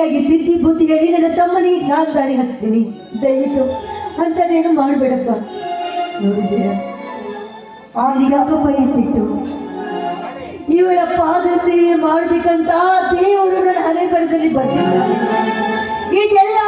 ಸರಿಯಾಗಿ ತಿದ್ದಿ ಬುದ್ಧಿ ಹೇಳಿ ನನ್ನ ತಮ್ಮನಿಗೆ ನಾನು ದಾರಿ ಹಚ್ತೀನಿ. ದಯವಿಟ್ಟು ಅಂಥದ್ದೇನು ಮಾಡಬೇಡಪ್ಪ. ನೋಡಿದ್ದೀರಾ? ಆಗ ಸಿಟ್ಟು ಇವಳ ಪಾದ ಸೇವೆ ಮಾಡ್ಬೇಕಂತ ದೇವರು ನನ್ನ ಹಣೆ ಬರದಲ್ಲಿ ಬರ್ತಿದ್ದ ಇದೆಲ್ಲ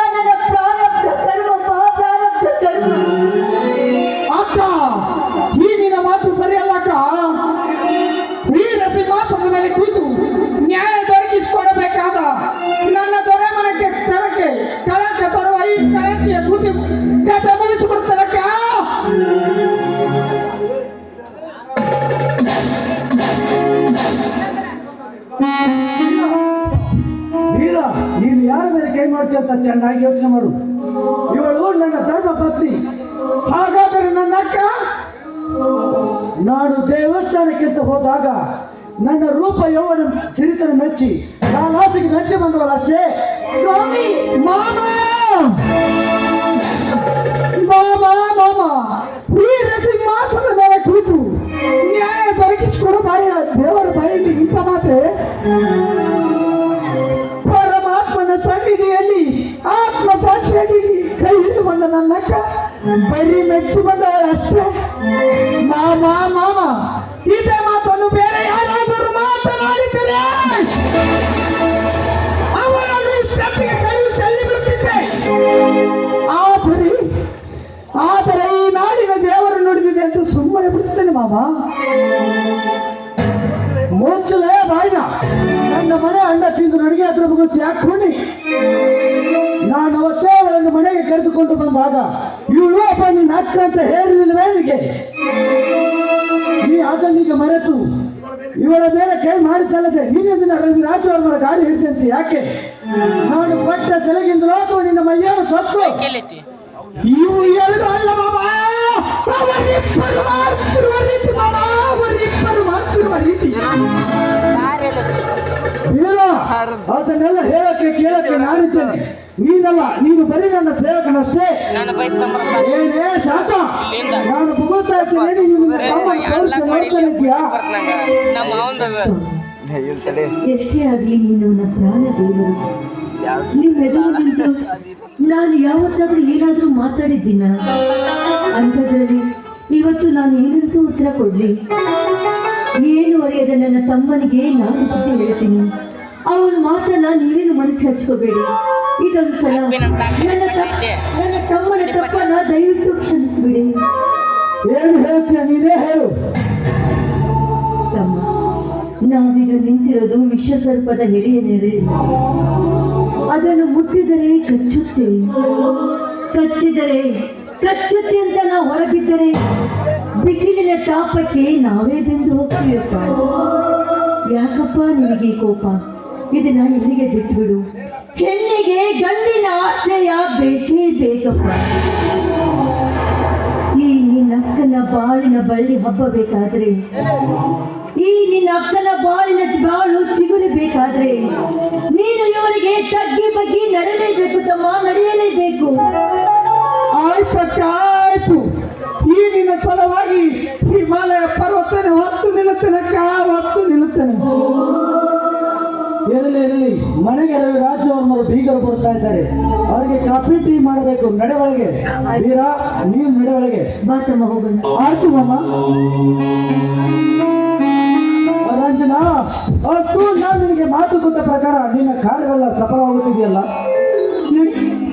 ಮೇಲೆ ಅಂತ ಚೆನ್ನಾಗಿ ಯೋಚನೆ ಮಾಡು. ಇವಳು ನನ್ನ ಸಣ್ಣ ಪತ್ನಿ. ಹಾಗಾದರೆ ನನ್ನ ಅಕ್ಕ? ನಾನು ದೇವಸ್ಥಾನಕ್ಕಿಂತ ಹೋದಾಗ ನನ್ನ ರೂಪ ಯೌವನ ಸಿರಿತನ ಮೆಚ್ಚಿ ಆಸೆಗೆ ಮೆಚ್ಚಿ ಬಂದವಳಷ್ಟೇ? ಮಾಮ! ಮಾಮ ಮಾಮ! ರಸಿ ಸಿಂಹಾಸನದ ಮೇಲೆ ಕುಳಿತು ನ್ಯಾಯ ದೊರಕಿಸಿಕೊಡು ಬಾಯಿ ದೇವರ ಬಾಯಿಗೆ ಇಂಥ ಮಾತೆ? ಬಂದ ನನ್ನ ಅಕ್ಕ, ಬರೀ ಮೆಚ್ಚಿ ಬಂದವಳಷ್ಟೇ ಮಾಮ ಮಾಮ, ಇದೇ ಮಾತನ್ನು ಬೇರೆ ಯಾರಾದರೂ ಮಾತನಾಡಿದರೆ? ಅವರನ್ನು ಇಷ್ಟೊತ್ತಿಗೆ ಕೈ ಚೆಲ್ಲಿ ಬಿಡುತ್ತಿದ್ದೆ ಆದರೆ ಆದರೆ ಈ ನಾಡಿನ ದೇವರು ನುಡಿದಿದೆ ಅಂತ ಸುಮ್ಮನೆ ಬಿಡುತ್ತೇನೆ ಮಾಮ. ಮುಚ್ಚಲೇ ಬಾಯ್ನ, ನನ್ನ ಮನೆ ಅಣ್ಣ ತಿಂದು ನನಗೆ ಅದ್ರ ಬಗ್ಗೆ ಯಾಕೆ ನಾನು ಅವತ್ತೇ ಕರೆದುಕೊಂಡು ಬಂದಾಗ ಇವಳು ಅಪ್ಪ ನಿನ್ನ ಅಕ್ಕ ಅಂತ ಹೇಳಿದಿಲ್ವೇ ನಿನಗೆ ನೀ ಅದನ್ನೀಗ ಮರೆತು ಇವಳ ಮೇಲೆ ಕೈ ಮಾಡಿದ್ದಲ್ಲದೆ ನೀನೇ ದಿನ ರವಿ ರಾಜವರ್ಮರ ಗಾಡಿ ಹಿಡಿದಂತೆ ಯಾಕೆ? ನಾನು ಪಟ್ಟ ಸೆಲಗಿಂದಲೋ ಅಥವಾ ನಿನ್ನ ಮೈಯಾರು ಸತ್ತು? ಇವು ಎರಡು ಅಲ್ಲ ಬಾಬಾ ಅವರಿಬ್ಬರು ಮಾಡ್ತಿರುವ ರೀತಿ ಬಾಬಾ ಅವರಿಬ್ಬರು ಮಾಡ್ತಿರುವ ರೀತಿ. ಅದನ್ನೆಲ್ಲ ಹೇಳಕ್ಕೆ ಕೇಳಕ್ಕೆ ನಾನಿದ್ದೇನೆ. ನೀನಲ್ಲ ನೀನು ಬರೀ ನನ್ನ ಸೇವಕನಷ್ಟೇ. ಏನೇ ಶಾಂತ ನಾನು ಎಷ್ಟೇ ಆಗ್ಲಿ ನೀನು ನನ್ನ ಪ್ರಾಣ ದೇವರು ನಿಮ್ಮೆದುರು ನಾನು ಯಾವತ್ತಾದ್ರೂ ಏನಾದ್ರೂ ಮಾತಾಡಿದ್ದೀನ? ಅಂಥದ್ರಲ್ಲಿ ಇವತ್ತು ನಾನು ಏನಂತೂ ಉತ್ತರ ಕೊಡ್ಲಿ. ಏನು ಅರಿಯದ ನನ್ನ ತಮ್ಮನಿಗೆ ನಾನು ಹೇಳ್ತೀನಿ. ಅವನ ಮಾತನ್ನ ನೀವೇನು ಮನಸ್ಸು ಹಚ್ಕೋಬೇಡಿ. ಇದೊಂದು ಸಲ. ನನ್ನ ನನ್ನ ತಮ್ಮನ ತಪ್ಪನ್ನ ದಯವಿಟ್ಟು ಕ್ಷಮಿಸ್ಬಿಡಿ. ಏನು ಹೇಳ್ತೀಯ ನೀನೇ ಹೇಳು. ತಮ್ಮ ನಾವೀಗ ನಿಂತಿರೋದು ವಿಶ್ವಸರ್ಪದ ಹಿಡಿಯ ನೆರೆ. ಅದನ್ನು ಮುಟ್ಟಿದರೆ ಕಚ್ಚುತ್ತೆ. ಕಚ್ಚಿದರೆ ಕಚ್ಚುತ್ತೆ ಅಂತ ನಾವು ಹೊರಬಿದ್ದರೆ ಬಿಸಿಲಿನ ತಾಪಕ್ಕೆ ನಾವೇ ಬೆಂದು ಹೋಗ್ತೀವಪ್ಪ. ಯಾಕಪ್ಪ ನಿನಗೆ ಈ ಕೋಪ? ಇದನ್ನ ಹೆಣ್ಣಿಗೆ ಬಿಟ್ಬಿಡು. ಹೆಣ್ಣಿಗೆ ಗಂಡಿನ ಆಶ್ರಯ ಬೇಕೇ ಬೇಕಪ್ಪ ಈ ನಿನ್ನ ಅಕ್ಕನ ಬಾಳಿನ ಬಳ್ಳಿ ಹಬ್ಬಬೇಕಾದ್ರೆ, ಈ ನಿನ್ನ ಅಕ್ಕನ ಬಾಳಿನ ಬಾಳು ಚಿಗುರಬೇಕಾದ್ರೆ ನೀನು ಇವರಿಗೆ ತಗ್ಗಿ ಬಗ್ಗಿ ನಡೆಯಲೇಬೇಕು ತಮ್ಮ, ನಡೆಯಲೇಬೇಕು. ಅವರಿಗೆ ಕಾಫಿ ಟೀ ಮಾಡಬೇಕು. ನಡೆ ಒಳಗೆ. ವೀರ ನೀವು ನಡೆ ಒಳಗೆ. ಬಾ ತಮ್ಮ ಹೋಗೋಣ ಆಯ್ತು ಮಾಮ ರಂಜನಾ ಅವತ್ತು ನಾನು ನಿನಗೆ ಮಾತು ಕೊಟ್ಟ ಪ್ರಕಾರ ನಿನ್ನ ಕಾರ್ಯವೆಲ್ಲ ಸಫಲವಾಗುತ್ತಿದೆಯಲ್ಲ?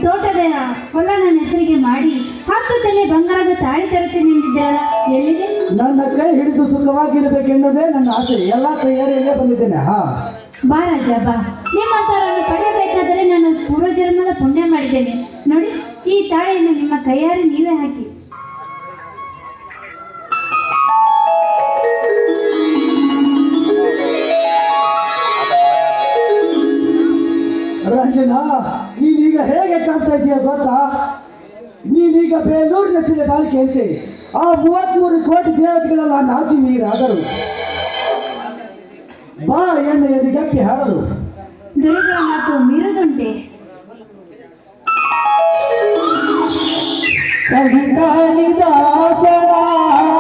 ತೋಟದ ಹೊಲ ನನ್ನ ಹೆಸರಿಗೆ ಮಾಡಿ ಹತ್ತು ತಲೆ ಬಂಗಾರದ ತಾಳಿ ತರುತ್ತೇನೆ ಎಂದಿದ್ದಾಳ ಎಲ್ಲಿದೆ ನನ್ನ ಕೈ ಹಿಡಿದು ಸುಖವಾಗಿರಬೇಕೆನ್ನುವುದೇ ನನ್ನ ಆಸೆ. ಎಲ್ಲ ತಯಾರಿಯಲ್ಲೇ ಬಂದಿದ್ದೇನೆ. ಹಾ. ಬಾ ರಾಜ ಬಾ. ನಿಮ್ಮ ತಾಳಿಯನ್ನು ನಿಮ್ಮ ಕೈಯಾರೆ ನೀವೇ ಹಾಕಿ. ರಂಜನಾ ನೀನೀಗ ಹೇಗೆ ಕಾಣ್ತಾ ಇದೀಯ ಗೊತ್ತಾ? ನೀನೀಗ ಬೇಲೂರಿನ ಸಿಲೆ ಬಾಳಿಕೆ ಅಂತೆ ಆ ಮೂವತ್ಮೂರು ಕೋಟಿ ದೇವತೆಗಳೆಲ್ಲ ನಾಚಿ ನೀರಾದರು. ಬಾ ಎಣ್ಣೆಯಲ್ಲಿ ಗಟ್ಟಿ ಹಾಡಲು ಮತ್ತು ಮಾತು ಮೀರದುಂಟೆ. ಕಾಳಿದಾಸ